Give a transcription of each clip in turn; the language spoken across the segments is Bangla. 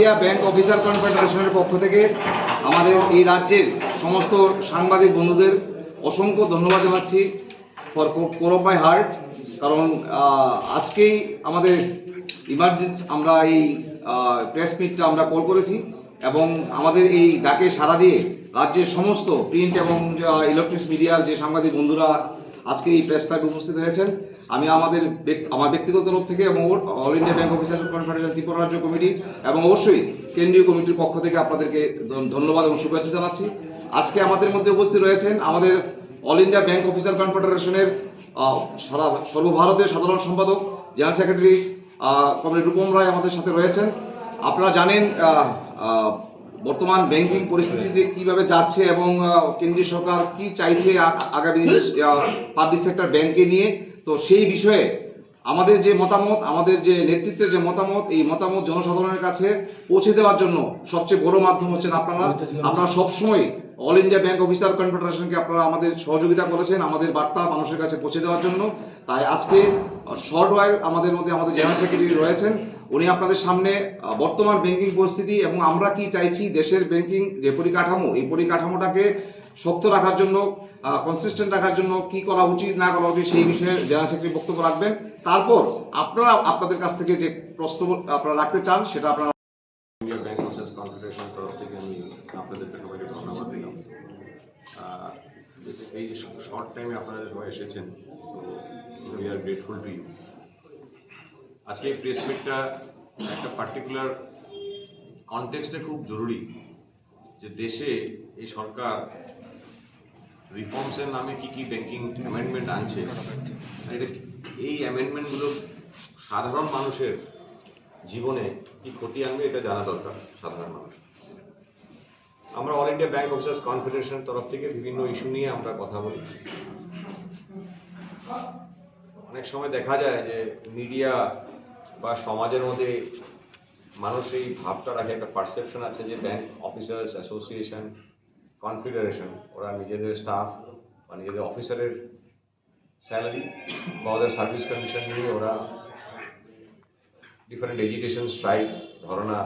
ইন্ডিয়া ব্যাংক অফিসার কনফেডারেশনের পক্ষ থেকে আমাদের এই রাজ্যের সমস্ত সাংবাদিক বন্ধুদের অসংখ্য ধন্যবাদ জানাচ্ছি for core of my heart. কারণ আজকেই আমাদের ইমার্জেন্সি আমরা এই প্রেস মিটটা আমরা কল করেছি এবং আমাদের এই ডাকে সাড়া দিয়ে রাজ্যের সমস্ত প্রিন্ট এবং ইলেকট্রিক্স মিডিয়ার যে সাংবাদিক বন্ধুরা আজকে এই প্রেস ক্লাবে উপস্থিত হয়েছেন। আমি আমাদের আমার ব্যক্তিগত তরফ থেকে এবং All India bank officer confederation Tripura রাজ্য কমিটি এবং অবশ্যই কেন্দ্রীয় কমিটির পক্ষ থেকে আপনাদেরকে ধন- ধন্যবাদ এবং শুভেচ্ছা জানাচ্ছি। আজকে আমাদের মধ্যে উপস্থিত রয়েছেন আমাদের অল ইন্ডিয়া ব্যাংক অফিসার কনফেডারেশনের সারা, সর্বভারতীয় সাধারণ সম্পাদক general secretary comrade Rupam Roy আমাদের সাথে রয়েছেন। আপনারা জানেন বর্তমান ব্যাংকিং পরিস্থিতিতে কীভাবে যাচ্ছে এবং কেন্দ্রীয় সরকার কি চাইছে আগামী পাবলিক সেক্টর ব্যাংকে নিয়ে? তো সেই বিষয়ে আমাদের যে মতামত, আমাদের যে নেতৃত্বের যে মতামত, এই মতামত জনসাধারণের কাছে পৌঁছে দেওয়ার জন্য সবচেয়ে বড় মাধ্যম হচ্ছেন আপনারা। আপনারা সবসময় অল ইন্ডিয়া ব্যাংক অফিসার কনফেডারেশনকে আপনারা আমাদের সহযোগিতা করেছেন, আমাদের বার্তা মানুষের কাছে পৌঁছে দেওয়ার জন্য। তাই আজকে শর্ট ওয়াইল আমাদের মধ্যে আমাদের জেনারেল সেক্রেটারি রয়েছেন। উনি আপনাদের সামনে বর্তমান ব্যাংকিং পরিস্থিতি এবং আমরা কি চাইছি দেশের ব্যাংকিং যে পরিকাঠামো, এই পরিকাঠামোটাকে শক্ত রাখার জন্য কনসিস্টেন্ট রাখার জন্য কি করা উচিত, না করা উচিত সেই বিষয়ে জেনারেল সেক্রেটারি বক্তব্য রাখবেন। তারপর আপনারা আপনাদের কাছ থেকে যে প্রশ্ন আপনারা রাখতে চান, সেটা আপনারা এই শর্ট টাইমে আপনারা সবাই এসেছেন, তো we are grateful to you আজকে এই প্রেস মিটটা একটা পার্টিকুলার কনটেক্সটে খুব জরুরি যে দেশে এই সরকার রিফর্মসের নামে কি কি ব্যাংকিং অ্যামেন্ডমেন্ট আনছে। এটা এই অ্যামেন্ডমেন্টগুলো সাধারণ মানুষের জীবনে কি ক্ষতি আনবে এটা জানা দরকার সাধারণ মানুষ। আমরা অল ইন্ডিয়া ব্যাংক অফিসার্স কনফেডারেশনের তরফ থেকে বিভিন্ন ইস্যু নিয়ে আমরা কথা বলি। অনেক সময় দেখা যায় যে মিডিয়া বা সমাজের মধ্যে মানুষ এই ভাবটা রাখে, একটা পারসেপশন আছে যে ব্যাংক অফিসার্স অ্যাসোসিয়েশন কনফেডারেশন ওরা নিজেদের স্টাফ বা নিজেদের অফিসারের স্যালারি বা ওদের সার্ভিস কমিশন নিয়ে ওরা ডিফারেন্ট এডুকেশন স্ট্রাইক ধরনা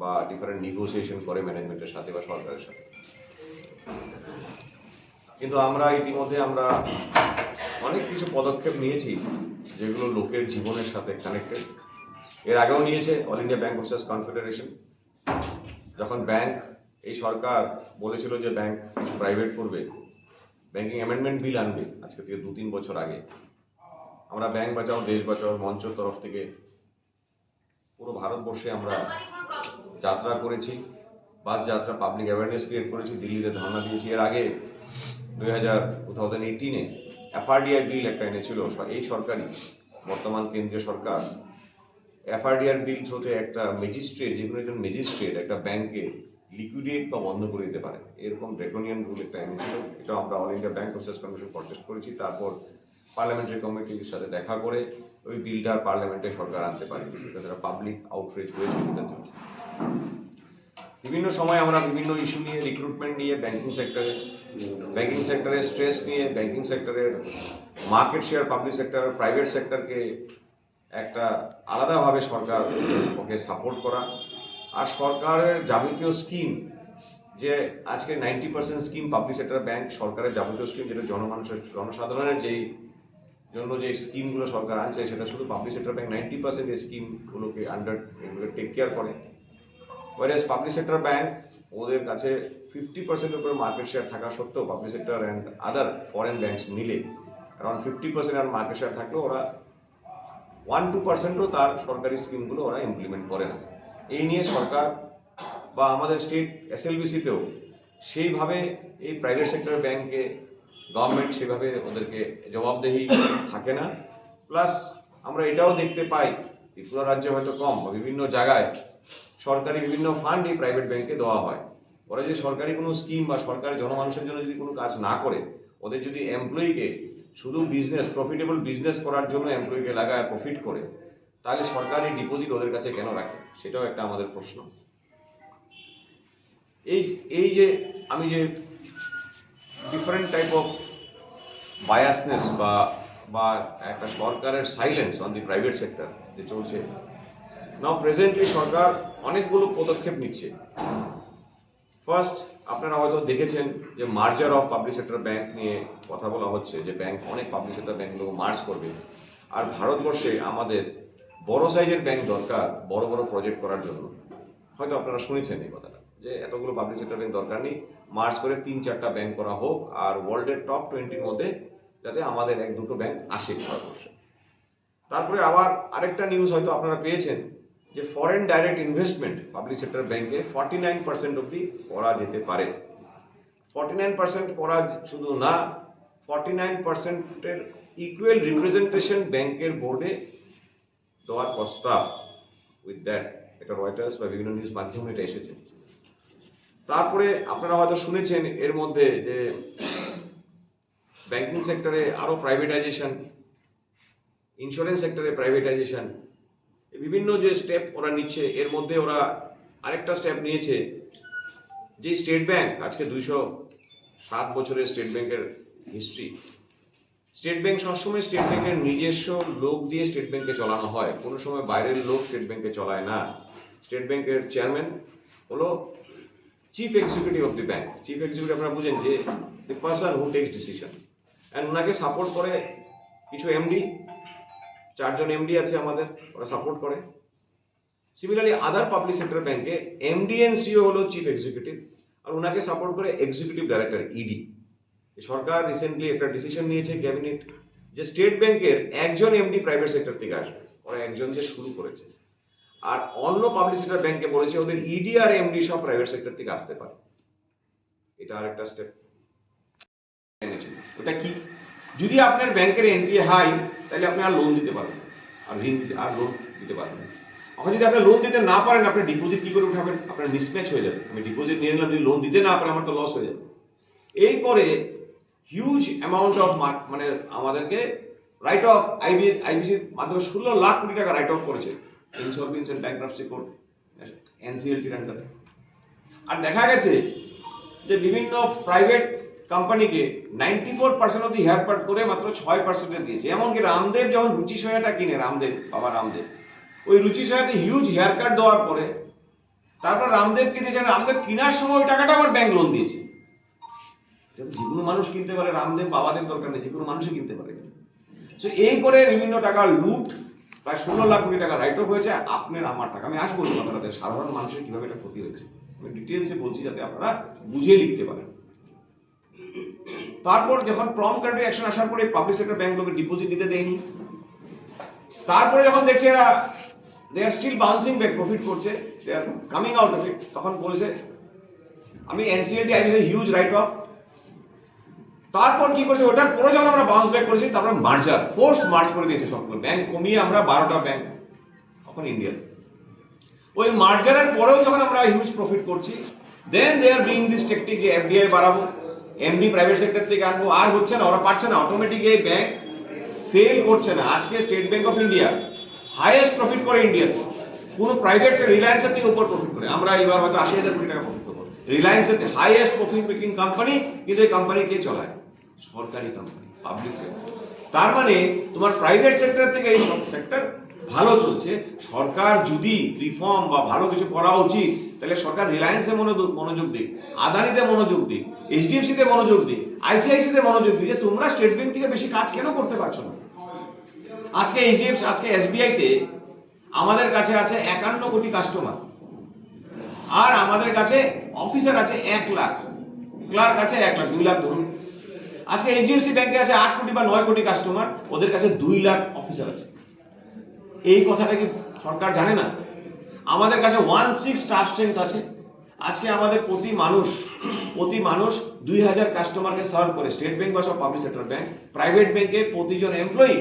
বা ডিফারেন্ট নিগোসিয়েশন করে ম্যানেজমেন্টের সাথে বা সরকারের সাথে। কিন্তু আমরা ইতিমধ্যে আমরা অনেক কিছু পদক্ষেপ নিয়েছি যেগুলো লোকের জীবনের সাথে কানেক্টেড এর আগেও নিয়েছে All India bank officers confederation যখন ব্যাংক এই সরকার বলেছিল যে ব্যাংক কিছু প্রাইভেট করবে ব্যাংকিং অ্যামেন্ডমেন্ট বিল আনবে আজকে থেকে দু তিন বছর আগে। আমরা ব্যাংক বাঁচাও, দেশ বাঁচাও, মঞ্চর তরফ থেকে পুরো ভারতবর্ষে আমরা যাত্রা করেছি, বাস যাত্রা পাবলিক অ্যাওয়ারনেস ক্রিয়েট করেছি, দিল্লিতে ধর্ণা দিয়েছি। এর আগে দুই হাজার টু থাউজেন্ড এইটিনে এফআরডিআই বিল একটা এনেছিল। এই সরকারি বর্তমান কেন্দ্রীয় সরকার এফআরডিআর বিল থ্রুতে একটা ম্যাজিস্ট্রেট যে কোনো একজন ম্যাজিস্ট্রেট একটা ব্যাংকে লিকুইডেট বা বন্ধ করে দিতে পারে। এরকম ড্রেকোনিয়ান রুল একটা এনেছিল এটা আমরা All India bank officers commission protest করেছি। তারপর পার্লামেন্টারি কমিটির সাথে দেখা করে ওই বিলটা পার্লামেন্টে সরকার আনতে পারে এটা পাবলিক আউটরিচ হয়েছে এটার জন্য। বিভিন্ন সময় আমরা বিভিন্ন ইস্যু নিয়ে রিক্রুটমেন্ট নিয়ে ব্যাংকিং সেক্টরে ব্যাংকিং সেক্টরের স্ট্রেস নিয়ে ব্যাংকিং সেক্টরের market share public sector private সেক্টরকে একটা আলাদাভাবে সরকার ওকে সাপোর্ট করা। আর সরকারের যাবতীয় স্কিম যে আজকে ninety percent scheme public sector bank সরকারের যাবতীয় স্কিম যেটা জনমানুষের, জনসাধারণের যেই জন্য যে স্কিমগুলো সরকার আনছে, সেটা শুধু public sector bank ninety percent এই স্কিমগুলোকে আন্ডার এগুলো টেক কেয়ার করে। ওয়ারেস পাবলিক সেক্টর ব্যাংক ওদের কাছে ফিফটি পার্সেন্টের উপরে মার্কেট শেয়ার থাকা সত্ত্বেও public sector and other foreign banks মিলে। অ্যারাউন্ড ফিফটি পার্সেন্ট আর মার্কেট শেয়ার থাকলেও ওরা ওয়ান টু পার্সেন্টও তার সরকারি স্কিমগুলো ওরা ইমপ্লিমেন্ট করে না। এই নিয়ে সরকার বা আমাদের স্টেট এসএলবিসিতেও সেইভাবে এই প্রাইভেট সেক্টর ব্যাংকে গভর্নমেন্ট সেভাবে ওদেরকে জবাবদেহি থাকে না। প্লাস আমরা এটাও দেখতে পাই, ত্রিপুরা রাজ্যে হয়তো কম বা বিভিন্ন জায়গায় সরকারি বিভিন্ন ফান্ড এই প্রাইভেট ব্যাংকে দেওয়া হয়। ওরা যদি সরকারি কোনো স্কিম বা সরকার জনমানুষের জন্য যদি কোনো কাজ না করে, ওদের যদি এমপ্লয়িকে শুধু বিজনেস প্রফিটেবল বিজনেস করার জন্য এমপ্লয়িকে লাগায় প্রফিট করে, তাহলে সরকারি ডিপোজিট ওদের কাছে কেন রাখে? সেটাও একটা আমাদের প্রশ্ন। এই এই যে আমি যে ডিফারেন্ট টাইপ অফ বায়াসনেস বা বা একটা সরকারের silence on the private sector যে চলছে নাও প্রেজেন্টলি সরকার অনেকগুলো পদক্ষেপ নিচ্ছে। ফার্স্ট আপনারা হয়তো দেখেছেন যে merger of public sector bank নিয়ে কথা বলা হচ্ছে, যে ব্যাংক অনেক পাবলিক সেক্টর ব্যাংকগুলো মার্জ করবে। আর ভারতবর্ষে আমাদের বড় সাইজের ব্যাংক দরকার বড় বড় প্রজেক্ট করার জন্য। হয়তো আপনারা শুনেছেন এই কথাটা, যে এতগুলো পাবলিক সেক্টর ব্যাংক দরকার নেই মার্চ করে তিন চারটা ব্যাংক করা হোক আর ওয়ার্ল্ডের টপ টোয়েন্টির মধ্যে যাতে আমাদের এক দুটো ব্যাংক আসে ভারতবর্ষে। তারপরে আবার আরেকটা নিউজ হয়তো আপনারা পেয়েছেন যে foreign direct investment public sector ব্যাংকে ফর্টি নাইন পার্সেন্ট অব্দি করা যেতে পারে। ফর্টি নাইন পার্সেন্ট করা শুধু না ফর্টি নাইন পার্সেন্টের ইকুয়াল রিপ্রেজেন্টেশন ব্যাংকের বোর্ডে দেওয়ার প্রস্তাব। উইথ দ্যাট এটা রয়টার্স বা বিভিন্ন নিউজ মাধ্যমে এটা এসেছে। তারপরে আপনারা হয়তো শুনেছেন এর মধ্যে যে ব্যাংকিং সেক্টরে আরও প্রাইভেটাইজেশন ইন্স্যুরেন্স সেক্টরে প্রাইভেটাইজেশন বিভিন্ন যে স্টেপ ওরা নিচ্ছে, এর মধ্যে ওরা আরেকটা স্টেপ নিয়েছে। যে স্টেট ব্যাংক আজকে দুইশো সাত বছরের স্টেট ব্যাংকের হিস্ট্রি স্টেট ব্যাংক সবসময় স্টেট ব্যাংকের নিজস্ব লোক দিয়ে স্টেট ব্যাংকে চলানো হয়। কোনো সময় বাইরের লোক স্টেট ব্যাংকে চলায় না। স্টেট ব্যাংকের চেয়ারম্যান হলো chief executive of the bank chief executive আপনারা বুঝেন যে the person who takes decision and ওনাকে সাপোর্ট করে কিছু এমডি চারজন এমডি আছে আমাদের, ওরা সাপোর্ট করে। সিমিলারলি আদার পাবলিক সেক্টর ব্যাংকে এমডি এন্ড সিও হলো চিফ এক্সিকিউটিভ আর ওনাকে সাপোর্ট করে এক্সিকিউটিভ ডাইরেক্টর ইডি সরকার রিসেন্টলি একটা ডিসিশন নিয়েছে ক্যাবিনেট যে স্টেট ব্যাংকের একজন এমডি প্রাইভেট সেক্টর থেকে আসবে, ওরা একজন যে শুরু করেছে। আর অন্য পাবলিক সেক্টর ব্যাংকে বলেছে ওদের ইডি আর এমডি সব প্রাইভেট সেক্টর থেকে আসতে পারে। এটা আরেকটা স্টেপ ওটা কি? যদি আপনার ব্যাংকের এনপিএ হাই তাহলে আপনি আর লোন দিতে পারবেন আর ঋণ দিতে আর লোন দিতে পারবেন। এখন যদি আপনি লোন দিতে না পারেন, আপনি ডিপোজিট কী করে উঠাবেন? আপনার মিসম্যাচ হয়ে যাবে। আমি ডিপোজিট নিয়ে নিলাম, যদি লোন দিতে না পারে আমার তো লস হয়ে যাবে। এই করে হিউজ অ্যামাউন্ট অফ মানে আমাদেরকে রাইট অফ আইবিএস আইবিসির মাধ্যমে ষোলো লাখ কোটি টাকা রাইট অফ করেছে। ইনসলভেন্স এন্ড ব্যাংক্রাপসি কোর্ট এনসিএলটির আন্ডারে আর দেখা গেছে যে বিভিন্ন প্রাইভেট কোম্পানিকে নাইনটি ফোর পার্সেন্ট অব্দি হেয়ার কাট করে মাত্র ছয় পার্সেন্টে দিয়েছে। এমনকি রামদেব যখন রুচি সয়াটা কিনে, রামদেব, বাবা রামদেব, ওই রুচি সয়াতে হিউজ হেয়ার কাট দেওয়ার পরে তারপর রামদেব কিনেছে রামদেব কেনার সময় ওই টাকাটা আমার ব্যাংক লোন দিয়েছে। যে কোনো মানুষ কিনতে পারে, রামদেব, বাবাদের দরকার নেই, যে কোনো মানুষই কিনতে পারে। তো এই করে বিভিন্ন টাকা লুট, প্রায় ষোলো লাখ কোটি টাকা রাইট অফ হয়েছে। আপনার, আমার টাকা। আমি আসব কথাটাতে, সাধারণ মানুষের কীভাবে এটা ক্ষতি হয়েছে। আমি ডিটেলসে বলছি যাতে আপনারা বুঝে লিখতে পারেন। তারপর যখন প্রম কার্ডে অ্যাকশন আসার পরে পাবলিক সেক্টর ব্যাংকগুলোকে ডিপোজিট দিতে দেয়নি। তারপরে যখন দেখছে এরা they are still bouncing back profit করছে they are coming out of it তখন বলেছে, আমি NCLT I huge write off তারপর কি করেছে? ওটার পরে যখন আমরা বাউন্স ব্যাক করেছি, তারপর মার্জার ফোর্স মার্চ করে দিয়েছে সবগুলো ব্যাংক কমিয়ে আমরা বারোটা ব্যাংক তখন ইন্ডিয়ান ওই মার্জারের পরেও যখন আমরা হিউজ প্রফিট করছি দেন দে আর বিং দিস টেকটিক যে এফডিআই বাড়াবো। এমডি প্রাইভেট সেক্টর থেকে আনব। আর হচ্ছে না, ওরা পারছে না। অটোমেটিক এই ব্যাংক ফেল করছে না। আজকে State Bank of India highest profit করে ইন্ডিয়াতে কোনো প্রাইভেট রিলায়েন্সের থেকে উপর প্রফিট করে। আমরা এবার হয়তো আশি হাজার কোটি টাকা প্রফিট করব। রিলায়েন্সের হাইয়েস্ট প্রফিট মেকিং কোম্পানি কিন্তু এই কোম্পানি কে চলায়? সরকারি কোম্পানি পাবলিক সেক্টর তার মানে তোমার প্রাইভেট সেক্টর থেকে এই সব সেক্টর ভালো চলছে, সরকার যদি রিফর্ম বা ভালো কিছু করা উচিত, তাহলে সরকার রিলায়েন্সে মনোযোগ মনোযোগ দিক আদানিতে মনোযোগ দিক এইচডিএফসিতে মনোযোগ দিক আইসিআইসিতে মনোযোগ দিক যে তোমরা স্টেট ব্যাংক থেকে বেশি কাজ কেন করতে পারছ না? আজকে এইচডিএফসি আজকে এসবিআইতে আমাদের কাছে আছে একান্ন কোটি কাস্টমার আর আমাদের কাছে অফিসার আছে এক লাখ ক্লার্ক আছে এক লাখ, দুই লাখ ধরুন। আজকে এইচডিএফসি ব্যাংকে আছে আট কোটি বা নয় কোটি কাস্টমার ওদের কাছে দুই লাখ অফিসার আছে। এই কথাটা কি সরকার জানে না? আমাদের কাছে ওয়ান সিক্স স্টাফ স্ট্রেংথ আছে। আজকে আমাদের প্রতি মানুষ প্রতি মানুষ দুই হাজার কাস্টমারকে সার্ভ করে। স্টেট ব্যাংক বা সব পাবলিক সেক্টর ব্যাংক প্রাইভেট ব্যাংকে প্রতিজন এমপ্লয়ি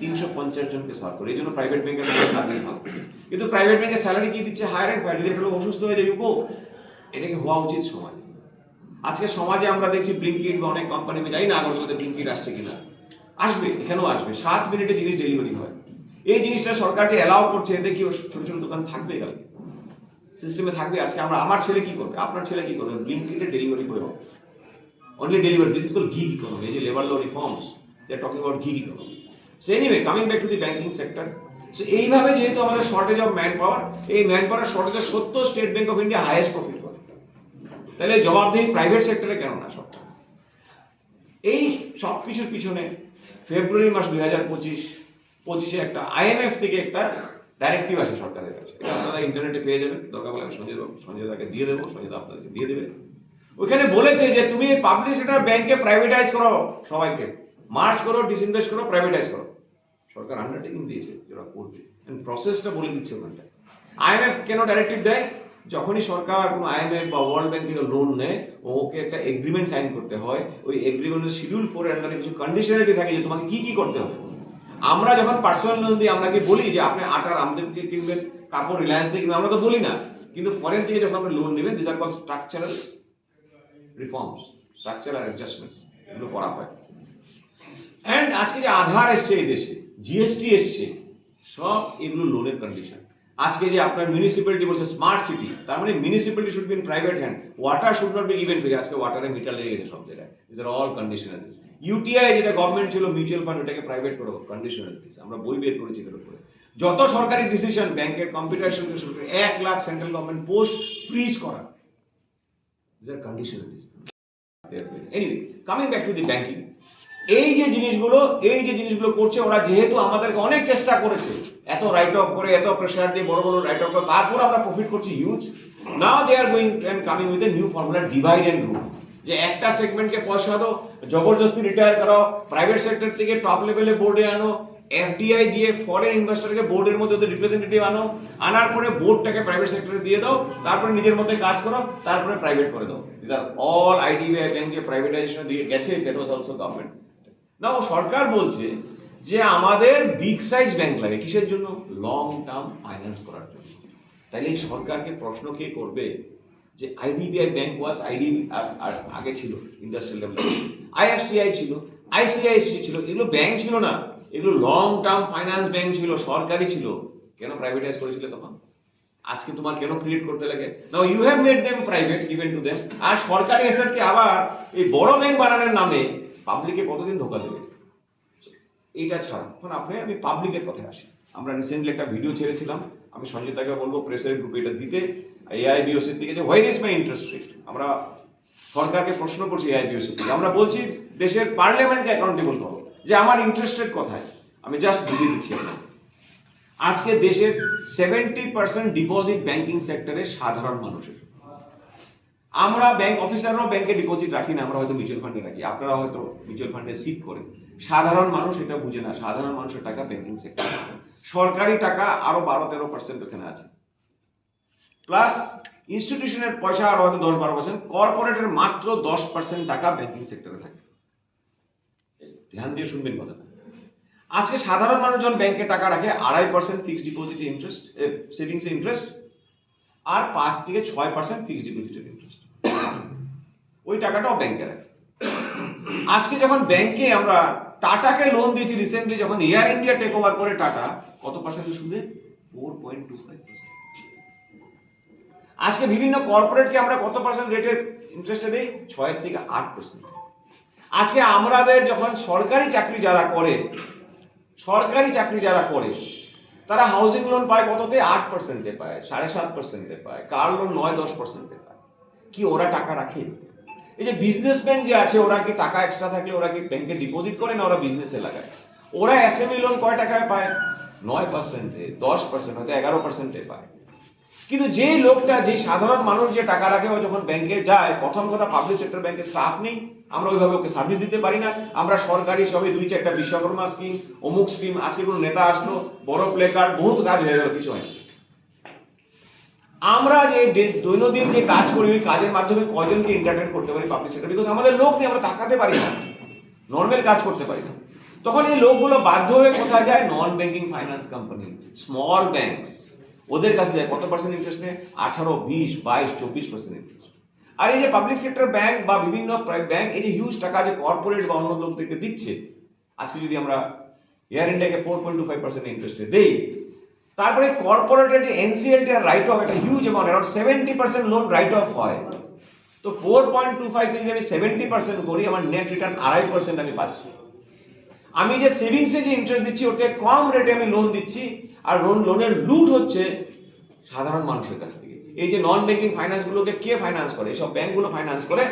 তিনশো পঞ্চাশ জনকে সার্ভ করে। এই জন্য প্রাইভেট ব্যাংকের সার্ভিস ভালো কিন্তু প্রাইভেট ব্যাংকের স্যালারি কি দিচ্ছে? হায়ার অ্যান্ড একটা লোক অসুস্থ হয়ে যায়, ইউকো। এটা কি হওয়া উচিত সমাজে? আজকে সমাজে আমরা দেখছি ব্লিঙ্কিট বা অনেক কোম্পানি আমি জানি না আগরতলাতে ব্লিঙ্কিট আসছে কিনা। আসবে, এখানেও আসবে। সাত মিনিটে জিনিস ডেলিভারি হয়। এই জিনিসটা সরকার যে অ্যালাউ করছে এতে কি ছোট ছোট দোকান থাকবে কালকে সিস্টেমে থাকবে আজকে আমরা আমার ছেলে কি করবে আপনার ছেলে কি করবে ব্লিঙ্কিটে ডেলিভারি করে only delivered. This is called gig economy. এই যে labour law reforms, they are talking about gig economy. So anyway, coming back to the banking sector, So এইভাবে যেহেতু আমাদের শর্টেজ অফ ম্যান পাওয়ার এই ম্যান পাওয়ার শর্টেজের সত্য State Bank of India highest profit করে তাহলে জবাবদিহি প্রাইভেট সেক্টরে কেন না সবটা এই সব কিছুর পিছনে ফেব্রুয়ারি মাস দুই হাজার পঁচিশ পঁচিশে একটা আইএমএফ থেকে একটা ডাইরেক্টিভ আসে সরকারের কাছে। এটা আপনারা ইন্টারনেটে পেয়ে যাবেন। দরকার বলে আমি সঞ্জয় সঞ্জয় দাকে দিয়ে দেবো। সঞ্জয় দা আপনাদেরকে দিয়ে দেবে। ওইখানে বলেছে যে, তুমি পাবলিক সেক্টর ব্যাংকে প্রাইভেটাইজ করো সবাইকে। মার্চ করো ডিসইনভেস্ট করো প্রাইভেটাইজ করো। সরকার আন্ডারটেকিং দিয়েছে যেটা করবে। প্রসেসটা বলে দিচ্ছে ওখানটায় আইএমএফ কেন ডাইরেক্টিভ দেয়? যখনই সরকার কোনো আইএমএফ বা ওয়ার্ল্ড ব্যাংক থেকে লোন নেয়, ওকে একটা এগ্রিমেন্ট সাইন করতে হয়। ওই এগ্রিমেন্টের শিডিউল ফোর আন্ডারে কিছু কন্ডিশনালিটি থাকে যে তোমাকে কি কি করতে হবে। আমরা যখন পার্সোনাল লোন দিই, আমরা কি বলি যে আপনি আটার আমাদেরকে কিনবেন, কাপড় রিলায়েন্স থেকে আমরা তো বলি না। কিন্তু ফরেন থেকে যখন আপনি লোন নেবেন this are call structural reforms structural adjustments এগুলো করা হয়। অ্যান্ড আজকে যে আধার এসছে এই দেশে জিএসটি এসছে, সব এগুলো লোনের কন্ডিশন আজকে যে আপনার মিউনিসিপ্যালিটি বলছে স্মার্ট সিটি তার মানে municipality should be in private hand water should not be given free আজকে ওয়াটারে মিটার লেগে গেছে সব জায়গায়। This are all conditionalities UTI যেটা গভর্নমেন্ট ছিল মিউচুয়াল ফান্ড ওটাকে প্রাইভেট করো কন্ডিশনালিটিস আমরা বই বের করেছি এটার উপরে। যত সরকারি ডিসিশন ব্যাংকের কম্পিউটার থেকে শুরু করে এক lakh central government post freeze করা। This are conditionalities anyway coming back to the banking এই যে জিনিসগুলো, এই যে জিনিসগুলো করছে, ওরা যেহেতু আমাদেরকে অনেক চেষ্টা করেছে, এত রাইট অফ করে, এত প্রেশার দিয়ে বড় বড় রাইট অফ করে, তারপর আমরা প্রফিট করছি huge now they are going and coming with a new formula divide and rule যে একটা সেগমেন্টকে পয়সা দাও, জবরদস্তি রিটায়ার করাও প্রাইভেট সেক্টর থেকে টপ লেভেলে বোর্ডে আনো এফডিআই দিয়ে ফরেন ইনভেস্টরকে বোর্ডের মধ্যে ওদের রিপ্রেজেন্টেটিভ আনো, আনার পরে বোর্ডটাকে প্রাইভেট সেক্টরে দিয়ে দাও, তারপরে নিজের মধ্যে কাজ করো, তারপরে প্রাইভেট করে দাও। This are all IDBI bank যে প্রাইভেটাইজেশন দিয়ে গেছে দ্যাট ওয়াজ অলসো গভর্নমেন্ট না, ও সরকার বলছে যে আমাদের বিগ সাইজ ব্যাংক লাগে। কিসের জন্য? লং টার্ম ফাইন্যান্স করার জন্য। তাইলে সরকারকে প্রশ্ন কে করবে যে আইডিবিআই ব্যাংক ওয়াজ আইডি আগে ছিল ইন্ডাস্ট্রিয়াল ডেভেলপমেন্ট আইএফসিআই ছিল আইসিআইসি ছিল, এগুলো ব্যাংক ছিল না। এগুলো লং টার্ম ফাইন্যান্স ব্যাংক ছিল সরকারি ছিল। কেন প্রাইভেটাইজ করেছিল তখন? আজকে তোমার কেন ক্রিয়েট করতে লাগে? Now you have made them private given to them আর সরকারি অ্যাসেটকে আবার এই বড় ব্যাংক বানানোর নামে পাবলিকে কতদিন ধোকা দেবে? এইটা ছাড়া। এখন আপনি, আমি পাবলিকের কথায় আসি। আমরা রিসেন্টলি একটা ভিডিও ছেড়েছিলাম। আমি সঞ্জিতাকে বলব প্রেসের গ্রুপে এটা দিতে। এআইবিওসির দিকে যে why is my interest rate আমরা সরকারকে প্রশ্ন করছি এআইবিওসির থেকে আমরা বলছি, দেশের পার্লামেন্টকে অ্যাকাউন্টেবল করো। যে আমার ইন্টারেস্ট রেট কোথায়? আমি জাস্ট বুঝিয়ে দিচ্ছি আজকে দেশের সেভেন্টি পার্সেন্ট ডিপোজিট ব্যাংকিং সেক্টরে সাধারণ মানুষের। আমরা ব্যাংক অফিসাররাও ব্যাংকে ডিপোজিট রাখি না, আমরা হয়তো মিউচুয়াল ফান্ডে রাখি। আপনারা হয়তো মিউচুয়াল ফান্ডে সিট করেন সাধারণ মানুষ এটা বুঝে না, সাধারণ মানুষের টাকা ব্যাংকিং সেক্টর সরকারি টাকা আরও বারো তেরো পার্সেন্ট ওখানে আছে। প্লাস ইনস্টিটিউশনের পয়সা আরও হয়তো দশ বারো পার্সেন্ট কর্পোরেটের মাত্র দশ পার্সেন্ট টাকা ব্যাংকিং সেক্টরে থাকে। ধ্যান দিয়ে শুনবেন কথাটা। আজকে সাধারণ মানুষ যখন ব্যাংকে টাকা রাখে, আড়াই পার্সেন্ট ফিক্সড ডিপোজিট ইন্টারেস্ট সেভিংসে ইন্টারেস্ট আর পাঁচ থেকে ছয় পার্সেন্ট ফিক্সড ডিপোজিটের ইন্টারেস্ট ওই টাকাটাও ব্যাংকে রাখে। আজকে যখন ব্যাংকে আমরা টাটাকে লোন দিয়েছি রিসেন্টলি যখন এয়ার ইন্ডিয়া টেক ওভার করে টাটা, কত পার্সেন্ট সুদে ফোর পয়েন্ট টু ফাইভ আজকে বিভিন্ন কর্পোরেটকে আমরা কত পার্সেন্ট রেটের ইন্টারেস্টে দিই? ছয়ের থেকে আট পার্সেন্ট আজকে আমাদের যখন সরকারি চাকরি যারা করে, সরকারি চাকরি যারা করে, তারা হাউজিং লোন পায় কততে? আট পার্সেন্টে পায়, সাড়ে সাত পার্সেন্টে পায় কার লোন নয়, দশ পার্সেন্টে কি ওরা টাকা রাখে? এই যে বিজনেসম্যান যে আছে, ওরা কি টাকা এক্সট্রা থাকলে ওরা কি ব্যাংকে ডিপোজিট করে না ওরা বিজনেসে লাগায়? ওরা এসএমই লোন কয় টাকায় পায়? নয় পার্সেন্টে দশ পার্সেন্ট হয়তো এগারো পার্সেন্টে পায়। কিন্তু যে লোকটা, যে সাধারণ মানুষ যে টাকা রাখে, ও যখন ব্যাংকে যায়, প্রথম কথা পাবলিক সেক্টর ব্যাংকে স্টাফ নেই। আমরা ওইভাবে ওকে সার্ভিস দিতে পারি না। আমরা সরকারি সবে দুই চারটা বিশ্বকর্মা স্কিম অমুক স্কিম আজকে কোনো নেতা আসলো, বড় প্লে কার্ড বহুত কাজ হয়ে গেল, কিছু হয়নি। আমরা যে দৈনন্দিন যে কাজ করি, ওই কাজের মাধ্যমে কজনকে এন্টারটেন করতে পারি পাবলিক সেক্টর বিকজ আমাদের লোক নিয়ে আমরা তাকাতে পারি না। নর্মাল কাজ করতে পারি না। তখন এই লোকগুলো বাধ্য হয়ে কোথায় যায়? Non banking finance company small banks ওদের কাছে যায়, কত পার্সেন্ট ইন্টারেস্ট নেয়? আঠারো, বিশ, বাইশ, চব্বিশ পার্সেন্ট ইন্টারেস্ট আর এই যে পাবলিক সেক্টর ব্যাংক বা বিভিন্ন ব্যাংক এই যে হিউজ টাকা যে কর্পোরেট বা অন্য লোকদেরকে দিচ্ছে, আজকে যদি আমরা এয়ার ইন্ডিয়াকে four point two five percent ইন্টারেস্টে দেই তারপরে কর্পোরেটের যে এনসিএলটি আর রাইট অফ একটা huge amount around seventy percent loan write off হয়। তো ফোর পয়েন্ট টু ফাইভ যদি আমি সেভেন্টি পার্সেন্ট করি, আমার নেট রিটার্ন আড়াই পার্সেন্ট আমি পাচ্ছি। আমি যে সেভিংসে যে ইন্টারেস্ট দিচ্ছি ওর কম রেটে আমি লোন দিচ্ছি, আর লোন লোনের লুট হচ্ছে সাধারণ মানুষের কাছ থেকে। এই যে নন ব্যাংকিং ফাইন্যান্সগুলোকে কে ফাইন্যান্স করে? এইসব ব্যাংকগুলো ফাইন্যান্স করে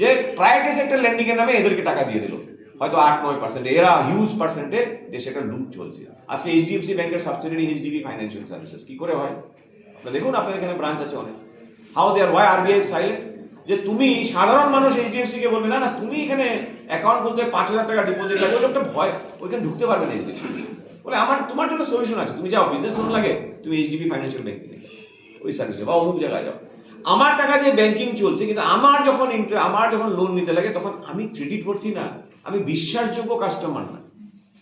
যে প্রাইভেট সেক্টর ল্যান্ডিং এর নামে এদেরকে টাকা দিয়ে দিল। হয়তো আট, নয় পার্সেন্ট এরা হিউজ পার্সেন্টে দেশে একটা লুট চলছে। আজকে এইচডিএফসি ব্যাংকের সাবসিডারি এইচডিবি ফাইন্যান্সিয়াল সার্ভিসেস কি করে হয়? আপনারা দেখুন, আপনাদের এখানে ব্রাঞ্চ আছে অনেক। How dare why RBI silent যে তুমি সাধারণ মানুষ এইচডিএফসি কে বলবে, না না, তুমি এখানে অ্যাকাউন্ট খুলতে পাঁচ হাজার টাকা ডিপোজিট লাগে, ওই একটা ভয়। ওইখানে ঢুকতে পারবে না এইচডিএফসি বলে, আমার, তোমার জন্য সলিউশন আছে। তুমি যাও বিজনেস লোন লাগে, তুমি এইচডিবি ফাইন্যান্সিয়াল ব্যাংকিং ওই সার্ভিসে বা অমুক জায়গায় যাও। আমার টাকা দিয়ে ব্যাংকিং চলছে, কিন্তু আমার যখন আমার যখন লোন নিতে লাগে, তখন আমি ক্রেডিট ভর্তি না, আমি বিশ্বাসযোগ্য কাস্টমার না।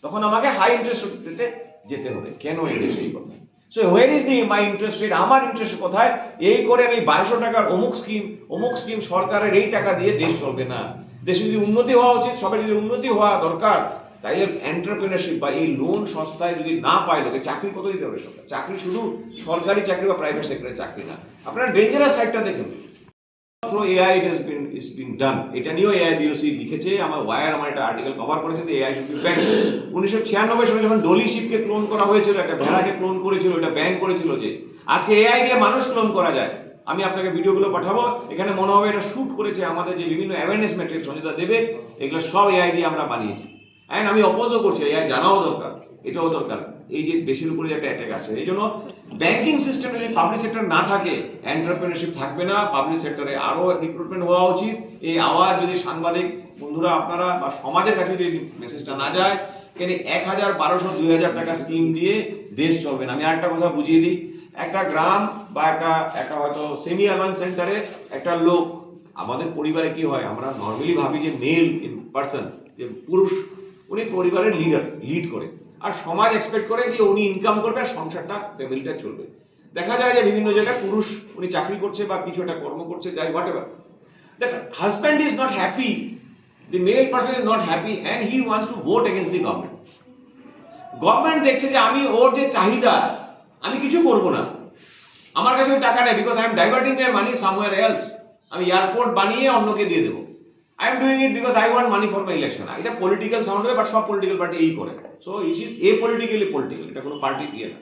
তখন আমাকে হাই ইন্টারেস্ট রেটে যেতে হবে। কেন দেশে এই কথা? So where is the my interest rate আমার ইন্টারেস্ট কোথায়? এই করে আমি বারোশো টাকার অমুক স্কিম অমুক স্কিম সরকারের এই টাকা দিয়ে দেশ চলবে না। দেশে যদি উন্নতি হওয়া উচিত সবাই যদি উন্নতি হওয়া দরকার তাইলে এন্টারপ্রিনারশিপ বা এই লোন সংস্থায় যদি না পায় লোকে, চাকরি কত দিতে হবে সরকার? চাকরি শুধু সরকারি চাকরি বা প্রাইভেট সেক্টরের চাকরি না। আপনারা ডেঞ্জারাস সাইডটা দেখুন। Through AI it been is been done এটা নিয়েও এআই বিওসি লিখেছে, আমার ওয়ার আমার একটা আর্টিকেল কভার করেছে যে এআই শুড বি ব্যান উনিশশো ছিয়ানব্বই সালে যখন ডলি শিপকে ক্লোন করা হয়েছিল, একটা ভেড়াকে ক্লোন করেছিল এটা ব্যান করেছিল যে, আজকে এআই দিয়ে মানুষ ক্লোন করা যায়। আমি আপনাকে ভিডিওগুলো পাঠাবো, এখানে মনে হবে এটা শুট করেছে আমাদের যে বিভিন্ন অ্যাওয়ারনেস ম্যাটেরিয়াল সঞ্জিতা দেবে, এগুলো সব এআই দিয়ে আমরা বানিয়েছি। অ্যান্ড আমি অপোজও করছি এআই জানাও দরকার, এটাও দরকার। এই যে দেশের উপরে একটা অ্যাটাক আছে, এই জন্য ব্যাংকিং সিস্টেম যদি পাবলিক সেক্টর না থাকে এন্টারপ্রেনারশিপ থাকবে না পাবলিক সেক্টরে আরও রিক্রুটমেন্ট হওয়া উচিত। এই আওয়াজ যদি সাংবাদিক, বন্ধুরা, আপনারা বা সমাজের কাছে যদি মেসেজটা না যায়, কেন এক হাজার, বারোশো, দুই হাজার টাকা স্কিম দিয়ে দেশ চলবে না? আমি আরেকটা কথা বুঝিয়ে দিই, একটা গ্রাম বা একটা একটা হয়তো সেমি আরবান সেন্টারে একটা লোক, আমাদের পরিবারে কি হয়? আমরা নর্মালি ভাবি যে মেল পার্সন যে পুরুষ উনি পরিবারের লিডার লিড করে। আর সমাজ এক্সপেক্ট করে যে উনি ইনকাম করবে আর সংসারটা ফ্যামিলিটা চলবে। দেখা যায় যে বিভিন্ন জায়গায় পুরুষ উনি চাকরি করছে বা কিছু একটা কর্ম করছে, যাই whatever that husband is not happy the male person is not happy and he wants to vote against the government government দেখছে যে আমি ওর যে চাহিদা, আমি কিছু করব না। আমার কাছে টাকা নেই because I am diverting my money somewhere else আমি এয়ারপোর্ট বানিয়ে অন্যকে দিয়ে দেবো। I am doing it because I want money for my election এটা পলিটিক্যাল সাউন্ড হবে বাট সব পলিটিক্যাল পার্টি এই করে। So it is a politically political এটা কোনো পার্টি ইয়ে না।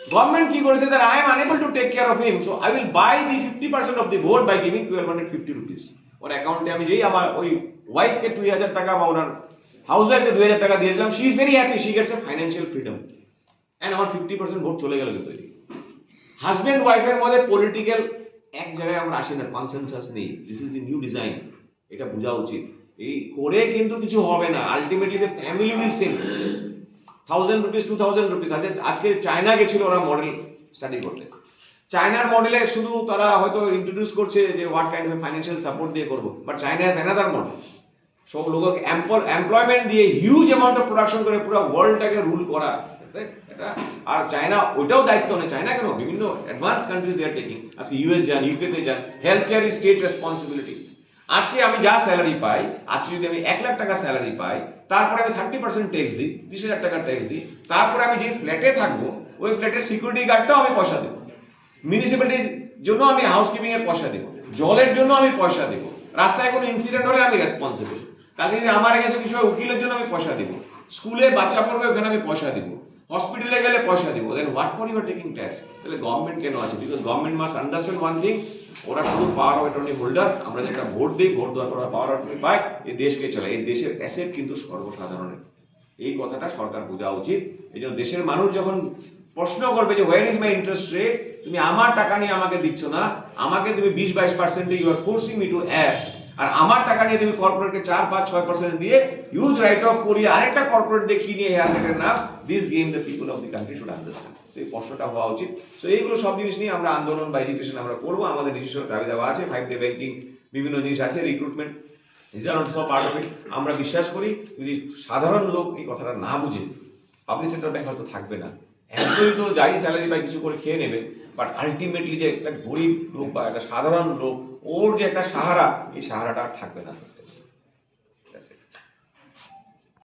গভর্নমেন্ট কি করেছে? That I am unable to take care of him so I will buy the fifty percent of the vote by giving twelve hundred fifty rupees ওর অ্যাকাউন্টে আমি যেই আমার ওই ওয়াইফকে দুই হাজার টাকা বা ওনার হাউস ওয়াইফকে দুই হাজার টাকা দিয়ে দিলাম she is very happy she gets a financial freedom and আমার ফিফটি পার্সেন্ট ভোট চলে গেল কিন্তু হাজব্যান্ড ওয়াইফের মধ্যে পলিটিক্যাল এক জায়গায় আমরা আসি না কনসেনসাস নেই। This is the new design এটা বোঝা উচিত। এই করে কিন্তু কিছু হবে না। Ultimately the family will same thousand rupees two thousand rupees আজকে চায়না গেছিল ওরা মডেল স্টাডি করতে। চায়নার মডেলে শুধু তারা হয়তো ইন্ট্রোডিউস করছে যে what kind of financial support দিয়ে করব। But China has another model সব লোক এমপ্লয়মেন্ট দিয়ে হিউজ অ্যামাউন্ট অফ প্রোডাকশন করে পুরো ওয়ার্ল্ডটাকে রুল করা। এটা আর চায়না ওইটাও দায়িত্ব নেই চায়না কেন? বিভিন্ন advance countries they are taking আজকে ইউএস যান ইউকেতে যান। Health care is state responsibility আজকে আমি যা স্যালারি পাই, আজকে যদি আমি এক লাখ টাকা স্যালারি পাই, তারপরে আমি থার্টি পার্সেন্ট ট্যাক্স দিই, ত্রিশ হাজার টাকা ট্যাক্স দিই, তারপরে আমি যে ফ্ল্যাটে থাকব, ওই ফ্ল্যাটের সিকিউরিটি গার্ডটাও আমি পয়সা দেবো। মিউনিসিপ্যালিটির জন্য আমি হাউসকিপিং এর পয়সা দেবো। জলের জন্য আমি পয়সা দেবো। রাস্তায় কোনো ইনসিডেন্ট হলে আমি রেসপন্সিবল কালকে যদি আমার কাছে কিছু হয়, উকিলের জন্য আমি পয়সা দেবো। স্কুলে বাচ্চা পড়বে, ওখানে আমি পয়সা দেবো। হসপিটালে গেলে পয়সা দিব। Then what for you are taking tax তাহলে গভর্নমেন্ট কেন আছে? Because government must understand one thing ওরা শুধু পাওয়ার অফ অ্যাটর্নি হোল্ডার আমরা যে একটা ভোট দিই, ভোট দেওয়ার পর পাওয়ার অফ অ্যাটর্নি পাই এই দেশকে চলে। এই দেশের অ্যাসেট কিন্তু সর্বসাধারণের। এই কথাটা সরকার বোঝা উচিত। এই জন্য দেশের মানুষ যখন প্রশ্ন করবে যে where is my interest rate তুমি আমার টাকা নিয়ে আমাকে দিচ্ছ না। আমাকে তুমি বিশ বাইশ পার্সেন্টে you are forcing me to act আর আমার টাকা নিয়ে তুমি কর্পোরেটকে চার, পাঁচ, ছয় পার্সেন্ট দিয়ে ইউজ রাইট অফ করিয়ে আরেকটা কর্পোরেট দেখিয়ে নিয়ে হেয়ার কাটের নাম this game the people of the country should understand তো এই কষ্টটা হওয়া উচিত। তো এইগুলো সব জিনিস নিয়ে আমরা আন্দোলন বা এডুকেশন আমরা করব। আমাদের নিজস্ব দাবি দেওয়া আছে ফাইভ ডে ব্যাংকিং বিভিন্ন জিনিস আছে রিক্রুটমেন্ট আর সব পার্ট আমরা বিশ্বাস করি, যদি সাধারণ লোক এই কথাটা না বুঝে পাবলিক সেক্টর ব্যাংক হয়তো থাকবে না। এমপ্লয়ি তো যাই স্যালারি বা কিছু করে খেয়ে নেবে বাট আলটিমেটলি যে একটা গরিব লোক বা একটা সাধারণ লোক ওর যে একটা সাহারা এই সাহারাটা আর থাকবে না।